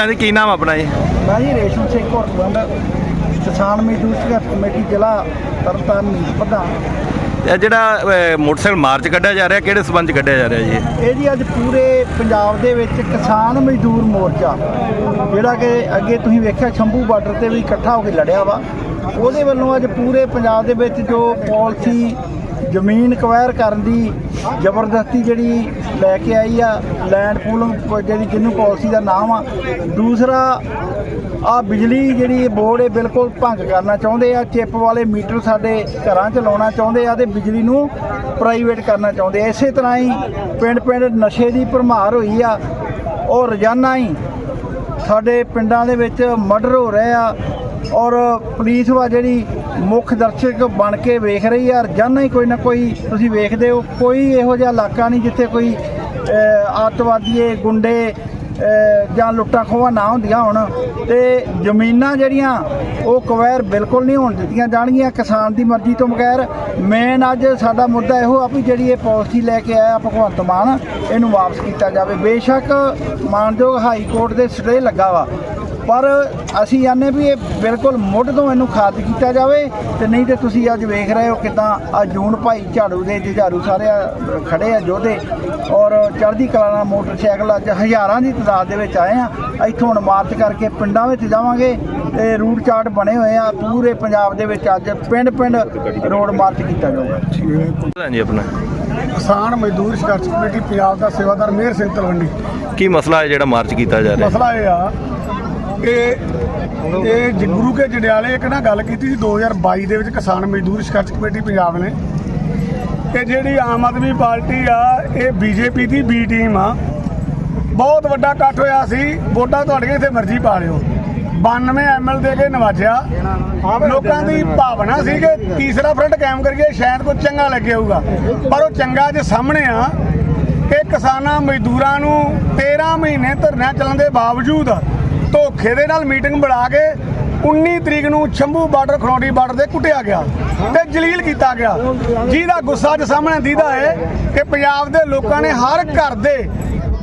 ਜੀ ਕੀ ਨਾਮ ਆਪਣਾ ਜੀ ਮੈਂ ਜੀ ਰੇਸ਼ਮ ਸਿੰਘ ਘੋਟਵੰਡ ਕਿਸਾਨ ਮਜ਼ਦੂਰ ਸੰਘਰਸ਼ ਕਮੇਟੀ ਜ਼ਿਲ੍ਹਾ ਤਰਨਤਾਰਨ ਨੀਤ ਪ੍ਰਧਾਨ ਇਹ ਜਿਹੜਾ ਅਹ, ਮੋਟਰਸਾਈਕਲ ਮਾਰਚ ਕੱਢਿਆ ਜਾ ਰਿਹਾ ਕਿਹੜੇ ਸਬੰਧ 'ਚ ਕੱਢਿਆ ਜਾ ਰਿਹਾ ਜੀ ਇਹ? ਇਹ ਜੀ ਅੱਜ ਪੂਰੇ ਪੰਜਾਬ ਦੇ ਵਿੱਚ ਕਿਸਾਨ ਮਜ਼ਦੂਰ ਮੋਰਚਾ ਜਿਹੜਾ ਕਿ ਅੱਗੇ ਤੁਸੀਂ ਵੇਖਿਆ ਸ਼ੰਭੂ ਬਾਰਡਰ ਤੇ ਵੀ ਇਕੱਠਾ ਹੋ ਕੇ ਲੜਿਆ ਵਾ ਉਹਦੇ ਵੱਲੋਂ ਅੱਜ ਪੂਰੇ ਪੰਜਾਬ ਦੇ ਵਿੱਚ ਜੋ ਪਾਲਿਸੀ ਜ਼ਮੀਨ ਕਵਾਇਰ ਕਰਨ ਦੀ ਜ਼ਬਰਦਸਤੀ ਜਿਹੜੀ ਲੈ ਕੇ ਆਈ ਆ ਲੈਂਡ ਪੂਲਿੰਗ ਜਿਹੜੀ ਜਿਹਨੂੰ ਪਾਲਿਸੀ ਦਾ ਨਾਮ ਆ। ਦੂਸਰਾ, ਆ ਬਿਜਲੀ ਜਿਹੜੀ ਬੋਰਡ ਇਹ ਬਿਲਕੁਲ ਭੰਗ ਕਰਨਾ ਚਾਹੁੰਦੇ ਆ, ਚਿੱਪ ਵਾਲੇ ਮੀਟਰ ਸਾਡੇ ਘਰਾਂ 'ਚ ਲਾਉਣਾ ਚਾਹੁੰਦੇ ਆ ਤੇ ਬਿਜਲੀ ਨੂੰ ਪ੍ਰਾਈਵੇਟ ਕਰਨਾ ਚਾਹੁੰਦੇ ਆ। ਇਸੇ ਤਰ੍ਹਾਂ ਹੀ ਪਿੰਡ ਪਿੰਡ ਨਸ਼ੇ ਦੀ ਭਰਮਾਰ ਹੋਈ ਆ ਉਹ ਰੋਜ਼ਾਨਾ ਹੀ ਸਾਡੇ ਪਿੰਡਾਂ ਦੇ ਵਿੱਚ ਮਰਡਰ ਹੋ ਰਹੇ ਆ, ਔਰ ਪੁਲਿਸ ਵਾ ਜਿਹੜੀ ਮੁੱਖ ਦਰਸ਼ਕ ਬਣ ਕੇ ਵੇਖ ਰਹੀ ਆ ਰੋਜ਼ਾਨਾ ਹੀ ਕੋਈ ਨਾ ਕੋਈ ਤੁਸੀਂ ਵੇਖਦੇ ਹੋ। ਕੋਈ ਇਹੋ ਜਿਹਾ ਇਲਾਕਾ ਨਹੀਂ ਜਿੱਥੇ ਕੋਈ ਅਹ, ਅੱਤਵਾਦੀਏ ਗੁੰਡੇ ਜਾਂ ਲੁੱਟਾਂ ਖੋਹਾਂ ਨਾ ਹੁੰਦੀਆਂ ਹੋਣ। ਤੇ ਜ਼ਮੀਨਾਂ ਜਿਹੜੀਆਂ ਉਹ ਕਵੈਰ ਬਿਲਕੁਲ ਨਹੀਂ ਹੋਣ ਦਿੱਤੀਆਂ ਜਾਣਗੀਆਂ। ਕਿਸਾਨ ਦੀ ਮਰਜ਼ੀ ਤੋਂ ਬਗੈਰ ਮੇਨ ਅੱਜ ਸਾਡਾ ਮੁੱਦਾ ਇਹੋ ਆ ਵੀ ਜਿਹੜੀ ਇਹ ਪਾਲਿਸੀ ਲੈ ਕੇ ਆਇਆ ਭਗਵੰਤ ਮਾਨ ਇਹਨੂੰ ਵਾਪਸ ਕੀਤਾ ਜਾਵੇ। ਬੇਸ਼ੱਕ ਮਾਨਯੋਗ ਹਾਈ ਕੋਰਟ ਦੇ ਸਟੇ ਲੱਗਾ ਵਾ। ਪਰ ਅਸੀਂ ਆਨੇ ਵੀ ਇਹ ਬਿਲਕੁਲ ਮੁੱਢ ਤੋਂ ਇਹਨੂੰ ਖਾਤਮ ਕੀਤਾ ਜਾਵੇ ਤੇ ਨਹੀਂ ਤੇ ਤੁਸੀਂ ਅੱਜ ਵੇਖ ਰਹੇ ਹੋ ਕਿਦਾਂ ਆ ਜੂਨ ਭਾਈ ਝਾੜੂ ਦੇ ਜੁਝਾਰੂ ਸਾਰੇ ਖੜੇ ਆ ਯੋਧੇ ਔਰ ਚੜ੍ਹਦੀ ਕਲਾ ਨਾਲ ਮੋਟਰਸਾਈਕਲ ਅੱਜ ਹਜ਼ਾਰਾਂ ਦੀ ਤਾਦਾਦ ਦੇ ਵਿੱਚ ਆਏ ਆ। ਇੱਥੋਂ ਹੁਣ ਮਾਰਚ ਕਰਕੇ ਪਿੰਡਾਂ ਵਿੱਚ ਜਾਵਾਂਗੇ ਤੇ ਰੂਟ ਚਾਰਟ ਬਣੇ ਹੋਏ ਆ। ਪੂਰੇ ਪੰਜਾਬ ਦੇ ਵਿੱਚ ਅੱਜ ਪਿੰਡ ਪਿੰਡ ਰੋਡ ਮਾਰਚ ਕੀਤਾ ਜਾਊਗਾ। ਪ੍ਰਧਾਨ ਜੀ ਆਪਣਾ। ਕਿਸਾਨ ਮਜ਼ਦੂਰ ਸੰਘਰਸ਼ ਕਮੇਟੀ ਪੰਜਾਬ ਦਾ ਸੇਵਾਦਾਰ ਮੇਹਰ ਸਿੰਘ ਤਲਵੰਡੀ। ਕੀ ਮਸਲਾ ਹੈ ਜਿਹੜਾ ਮਾਰਚ ਕੀਤਾ ਜਾ ਰਿਹਾ ਮਸਲਾ ਇਹ ਆ ਕਿ ਇਹ ਜ- ਗੁਰੂ ਕੇ ਜੰਡਿਆਲੇ ਇੱਕ ਨਾ ਗੱਲ ਕੀਤੀ ਸੀ 2022 ਦੇ ਵਿੱਚ ਕਿਸਾਨ ਮਜ਼ਦੂਰ ਸੰਘਰਸ਼ ਕਮੇਟੀ ਪੰਜਾਬ ਨੇ ਕਿ ਜਿਹੜੀ ਆਮ ਆਦਮੀ ਪਾਰਟੀ ਆ, ਇਹ ਬੀਜੇਪੀ ਦੀ ਬੀ ਟੀਮ ਆ। ਬਹੁਤ ਵੱਡਾ ਇਕੱਠ ਹੋਇਆ ਸੀ, ਵੋਟਾਂ ਤੁਹਾਡੀਆਂ ਇੱਥੇ ਮਰਜ਼ੀ ਪਾ ਲਿਓ। 92 ਐਮਐਲ ਦੇ ਕੇ ਨਵਾਜਿਆ। ਲੋਕਾਂ ਦੀ ਭਾਵਨਾ ਸੀ ਕਿ ਤੀਸਰਾ ਫਰੰਟ ਕਾਇਮ ਕਰੀਏ, ਸ਼ਾਇਦ ਕੋਈ ਚੰਗਾ ਲੱਗੇ ਹੋਊਗਾ। ਪਰ ਉਹ ਚੰਗਾ ਜੇ ਸਾਹਮਣੇ ਆ ਕਿ ਕਿਸਾਨਾਂ ਮਜ਼ਦੂਰਾਂ ਨੂੰ 13 ਮਹੀਨੇ ਧਰਨਾ ਚੱਲਣ ਦੇ ਬਾਵਜੂਦ ਧੋਖੇ ਦੇ ਨਾਲ ਮੀਟਿੰਗ ਬਣਾ ਕੇ 19 ਤਰੀਕ ਨੂੰ ਸ਼ੰਭੂ ਬਾਰਡਰ ਖਰੋੜੀ ਬਾਰਡਰ ਤੇ ਕੁੱਟਿਆ ਗਿਆ ਤੇ ਜਲੀਲ ਕੀਤਾ ਗਿਆ। ਜਿਹਦਾ ਗੁੱਸਾ ਅੱਜ ਸਾਹਮਣੇ ਦੀਦਾ ਹੈ ਕਿ ਪੰਜਾਬ ਦੇ ਲੋਕਾਂ ਨੇ ਹਰ ਘਰ ਦੇ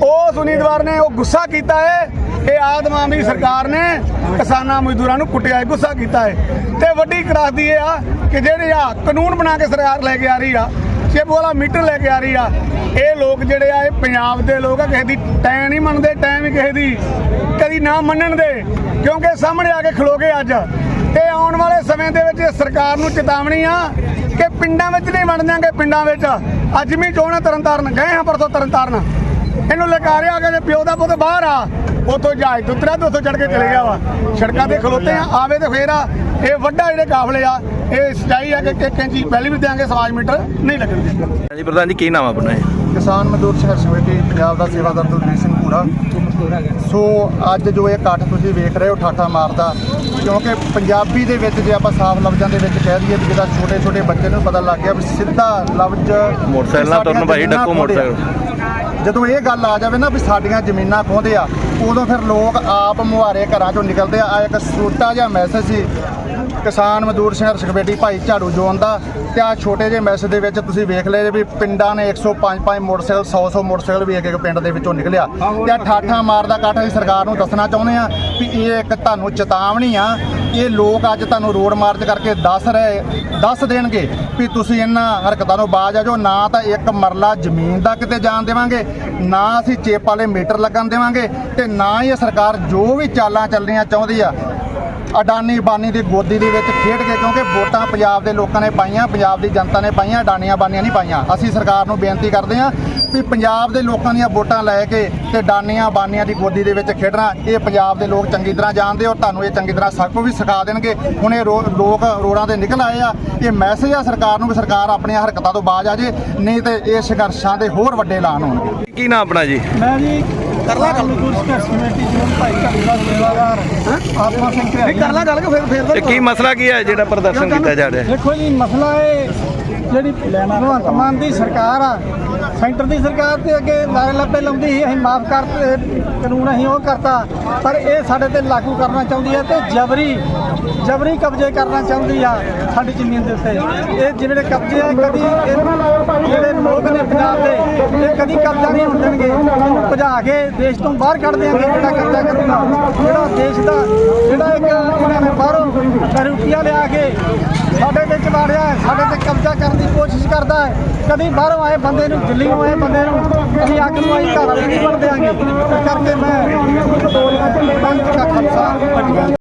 ਉਸ ਉਮੀਦਵਾਰ ਨੇ ਉਹ ਗੁੱਸਾ ਕੀਤਾ ਹੈ ਕਿ ਆਦਮ ਆਦਮੀ ਸਰਕਾਰ ਨੇ ਕਿਸਾਨਾਂ ਮਜ਼ਦੂਰਾਂ ਨੂੰ ਕੁੱਟਿਆ ਹੈ, ਗੁੱਸਾ ਕੀਤਾ ਹੈ। ਤੇ ਵੱਡੀ ਕਰਾਸਦੀ ਇਹ ਆ ਕਿ ਜਿਹੜੇ ਆ ਕਾਨੂੰਨ ਬਣਾ ਕੇ ਸਰਕਾਰ ਲੈ ਕੇ ਆ ਰਹੀ ਆ ਚਿਪ ਵਾਲਾ ਮੀਟਰ ਲੈ ਕੇ ਆ ਰਹੀ ਆ। ਇਹ ਲੋਕ ਜਿਹੜੇ ਆ, ਇਹ ਪੰਜਾਬ ਦੇ ਲੋਕ ਆ, ਕਿਸੇ ਦੀ ਟੈਂ ਨਹੀਂ ਮੰਨਦੇ ਟੈਂ ਵੀ ਕਿਸੇ ਦੀ ਕਦੀ ਨਾ ਮੰਨਣ ਦੇ, ਕਿਉਂਕਿ ਸਾਹਮਣੇ ਆ ਕੇ ਖਲੋਗੇ ਅੱਜ। ਤੇ ਆਉਣ ਵਾਲੇ ਸਮੇਂ ਦੇ ਵਿੱਚ ਸਰਕਾਰ ਨੂੰ ਚੇਤਾਵਨੀ ਆ ਕਿ ਪਿੰਡਾਂ ਵਿੱਚ ਨਹੀਂ ਵੜ ਜਾਾਂਗੇ ਪਿੰਡਾਂ ਵਿੱਚ। ਅੱਜ ਵੀ ਚੋਣ ਤਰਨਤਾਰਨ, ਗਏ ਹਾਂ ਪਰਸੋਂ ਤਰਨਤਾਰਨ। ਇਹਨੂੰ ਲਕਾਰਿਆ ਕਿ ਪਿਓ ਦਾ ਪੁੱਤ ਬਾਹਰ ਆ। ਉਥੋਂ ਜਹਾਜ਼ ਤੋਂ ਉਤਰਿਆ ਤੇ ਉਥੋਂ ਚੜ ਕੇ ਚਲੇ ਗਿਆ ਵਾ। ਸੜਕਾਂ ਤੇ ਖਲੋਤੇ ਆ ਆਵੇ ਤੇ ਫੇਰ ਆ। ਇਹ ਵੱਡਾ ਜਿਹੜੇ ਕਾਫਲੇ ਆ ਇਹ ਸਚਾਈ ਆ ਕਿ ਕਿ ਕੈਂਚੀ ਪਹਿਲੀ ਵੀ ਦਿਆਂਗੇ ਸਮਾਜ ਮੀਟਰ ਨਹੀਂ ਲੱਗਣਗੇ। ਜੀ ਪ੍ਰਧਾਨ ਜੀ ਕੀ ਨਾਮ ਆਪਣਾ ਜੀ? ਕਿਸਾਨ ਮਜ਼ਦੂਰ ਸੰਘਰਸ਼ ਕਮੇਟੀ ਪੰਜਾਬ ਦਾ ਸੇਵਾਦਾਰ ਦਲਜੀਤ ਸਿੰਘ ਪੂਰਾ ਸੋ ਅੱਜ ਜੋ ਇਹ ਇਕੱਠ ਤੁਸੀਂ ਵੇਖ ਰਹੇ ਹੋ ਠਾਠਾ ਮਾਰਦਾ ਕਿਉਂਕਿ ਪੰਜਾਬੀ ਦੇ ਵਿੱਚ ਜੇ ਆਪਾਂ ਸਾਫ਼ ਲਫ਼ਜ਼ਾਂ ਦੇ ਵਿੱਚ ਕਹਿ ਦਈਏ ਵੀ ਜਿਹੜਾ ਛੋਟੇ ਛੋਟੇ ਬੱਚੇ ਨੂੰ ਪਤਾ ਲੱਗ ਗਿਆ ਵੀ ਸਿੱਧਾ ਲਫ਼ਜ਼ ਮੋਟਰਸਾਈਕਲ ਨਾਲ ਤੁਰਨ ਭਾਈ ਡੱਕੋ ਮੋਟਰਸਾਈਕਲ। ਜਦੋਂ ਇਹ ਗੱਲ ਆ ਜਾਵੇ ਨਾ ਵੀ ਸਾਡੀਆਂ ਜ਼ਮੀਨਾਂ ਖੋਹਦੇ ਆ, ਉਦੋਂ ਫਿਰ ਲੋਕ ਆਪ ਮੁਹਾਰੇ ਘਰਾਂ ਚੋਂ ਨਿਕਲਦੇ ਆ। ਆ ਇੱਕ ਛੋਟਾ ਜਿਹਾ ਮੈਸੇਜ ਸੀ ਕਿਸਾਨ ਮਜ਼ਦੂਰ ਸੰਘਰਸ਼ ਕਮੇਟੀ ਭਾਈ ਝਾੜੂ ਜੋਨ ਦਾ ਤੇ ਆ ਛੋਟੇ ਜਿਹੇ ਮੈਸੇਜ ਦੇ ਵਿੱਚ ਤੁਸੀਂ ਵੇਖ ਲਏ ਵੀ ਪਿੰਡਾਂ ਨੇ 105 5 ਮੋਟਰਸਾਈਕਲ 100 100 ਮੋਟਰਸਾਈਕਲ ਵੀ ਇੱਕ ਇੱਕ ਪਿੰਡ ਦੇ ਵਿੱਚੋਂ ਨਿਕਲਿਆ। ਤੇ ਆ ਠਾਠਾ ਮਾਰਦਾ ਕੱਟ ਅਸੀਂ ਸਰਕਾਰ ਨੂੰ ਦੱਸਣਾ ਚਾਹੁੰਦੇ ਆ ਵੀ ਇਹ ਇੱਕ ਤੁਹਾਨੂੰ ਚੇਤਾਵਨੀ ਆ, ਇਹ ਲੋਕ ਅੱਜ ਤੁਹਾਨੂੰ ਰੋਡ ਮਾਰਚ ਕਰਕੇ ਦੱਸ ਰਹੇ, ਦੱਸ ਦੇਣਗੇ ਵੀ ਤੁਸੀਂ ਇਹਨਾਂ ਹਰਕਤਾਂ ਤੋਂ ਬਾਜ ਆ ਜੋ ਨਾ ਤਾਂ ਇੱਕ ਮਰਲਾ ਜ਼ਮੀਨ ਦਾ ਕਿਤੇ ਜਾਣ ਦੇਵਾਂਗੇ, ਨਾ ਅਸੀਂ ਚੇਪ ਵਾਲੇ ਮੀਟਰ ਲੱਗਣ ਦੇਵਾਂਗੇ ਤੇ ਨਾ ਹੀ ਇਹ ਸਰਕਾਰ ਜੋ ਵੀ ਚਾਲਾਂ ਚੱਲਣੀਆਂ ਚਾਹੁੰਦੀ ਆ ਅਡਾਨੀ ਬਾਨੀ ਦੀ ਗੋਦੀ ਦੇ ਵਿੱਚ ਖੇਡ ਕੇ ਕਿਉਂਕਿ ਵੋਟਾਂ ਪੰਜਾਬ ਦੇ ਲੋਕਾਂ ਨੇ ਪਾਈਆਂ ਪੰਜਾਬ ਦੀ ਜਨਤਾ ਨੇ ਪਾਈਆਂ ਅਡਾਨੀਆਂ ਬਾਨੀਆਂ ਨਹੀਂ ਪਾਈਆਂ। ਅਸੀਂ ਸਰਕਾਰ ਨੂੰ ਬੇਨਤੀ ਕਰਦੇ ਹਾਂ ਵੀ ਪੰਜਾਬ ਦੇ ਲੋਕਾਂ ਦੀਆਂ ਵੋਟਾਂ ਲੈ ਕੇ ਤੇ ਡਾਨੀਆਂ ਬਾਨੀਆਂ ਦੀ ਗੋਦੀ ਦੇ ਵਿੱਚ ਖੇਡਣਾ ਇਹ ਪੰਜਾਬ ਦੇ ਲੋਕ ਚੰਗੀ ਤਰ੍ਹਾਂ ਜਾਣਦੇ ਹੋ ਤੁਹਾਨੂੰ ਇਹ ਚੰਗੀ ਤਰ੍ਹਾਂ ਸਭ ਕੁਝ ਵੀ ਸਿਖਾ ਦੇਣਗੇ। ਹੁਣ ਇਹ ਰੋ- ਲੋਕ ਰੋਡਾਂ ਤੇ ਨਿਕਲ ਆਏ ਆ ਇਹ ਮੈਸੇਜ ਆ ਸਰਕਾਰ ਨੂੰ ਵੀ ਸਰਕਾਰ ਆਪਣੀਆਂ ਹਰਕਤਾਂ ਤੋਂ ਬਾਜ ਆ ਜੇ ਨਹੀਂ ਤੇ ਇਹ ਸੰਘਰਸ਼ਾਂ ਦੇ ਹੋਰ ਵੱਡੇ ਐਲਾਨ ਹੋਣਗੇ। ਕੀ ਨਾਮ ਆਪਣਾ ਜੀ? ਮੈਂ ਜੀ ਗੱਲ ਕਮੇਟੀ ਜੋਨ ਭਾਈ ਸੇਵਾਦਾਰ ਸਿੰਘ ਕਰ ਲਾ ਗੱਲ ਕਿ ਫਿਰ ਫਿਰ ਤੇ ਕੀ ਮਸਲਾ ਕੀ ਹੈ ਜਿਹੜਾ ਪ੍ਰਦਰਸ਼ਨ ਕੀਤਾ ਜਾ ਰਿਹਾ ਦੇਖੋ ਜੀ ਮਸਲਾ ਇਹ ਜਿਹੜੀ ਭਗਵੰਤ ਮਾਨ ਦੀ ਸਰਕਾਰ ਆ ਸੈਂਟਰ ਦੀ ਸਰਕਾਰ ਤੇ ਅੱਗੇ ਲਾਰੇ ਲੱਪੇ ਲਾਉਂਦੀ ਸੀ ਅਸੀਂ ਮਾਫ ਕਰ ਕਾਨੂੰਨ ਅਸੀਂ ਉਹ ਕਰਤਾ। ਪਰ ਇਹ ਸਾਡੇ ਤੇ ਲਾਗੂ ਕਰਨਾ ਚਾਹੁੰਦੀ ਹੈ ਤੇ ਜਬਰੀ ਜਬਰੀ ਕਬਜ਼ੇ ਕਰਨਾ ਚਾਹੁੰਦੀ ਆ ਸਾਡੀ ਜ਼ਮੀਨ ਦੇ ਉੱਤੇ। ਇਹ ਜਿਹੜੇ ਕਬਜ਼ੇ ਆ ਕਦੀ ਜਿਹੜੇ ਲੋਕ ਨੇ ਪੰਜਾਬ ਦੇ ਇਹ ਕਦੀ ਕਬਜ਼ਾ ਨਹੀਂ ਹੋਣ ਦੇਣਗੇ। ਇਹਨੂੰ ਭਜਾ ਕੇ ਦੇਸ਼ ਤੋਂ ਬਾਹਰ ਕੱਢ ਦੇਣਗੇ ਜਿਹੜਾ ਕਬਜ਼ਾ ਕਰੂਗਾ। ਜਿਹੜਾ ਦੇਸ਼ ਦਾ ਜਿਹੜਾ ਇੱਕ ਇਹਨਾਂ ਨੇ ਬਾਹਰੋਂ ਰੁਪਈਆ ਲਿਆ ਕੇ ਸਾਡੇ ਵਿੱਚ ਵਾੜਿਆ ਹੈ, ਸਾਡੇ ਤੇ ਕਬਜ਼ਾ ਕਰਨ ਦੀ ਕੋਸ਼ਿਸ਼ ਕਰਦਾ ਹੈ। ਕਦੀ ਬਾਹਰੋਂ ਆਏ ਬੰਦੇ ਨੂੰ, ਦਿੱਲੀ ਆਏ ਬੰਦੇ ਨੂੰ ਅਸੀਂ ਅੱਗ ਨੂੰ ਆਈ ਘਰ ਵਾਲੀ ਨਹੀਂ ਬਣ ਦੇਾਂਗੇ ਕਰਕੇ ਮੈਂ ਦੋਲ ਦਾ ਖਾਲਸਾ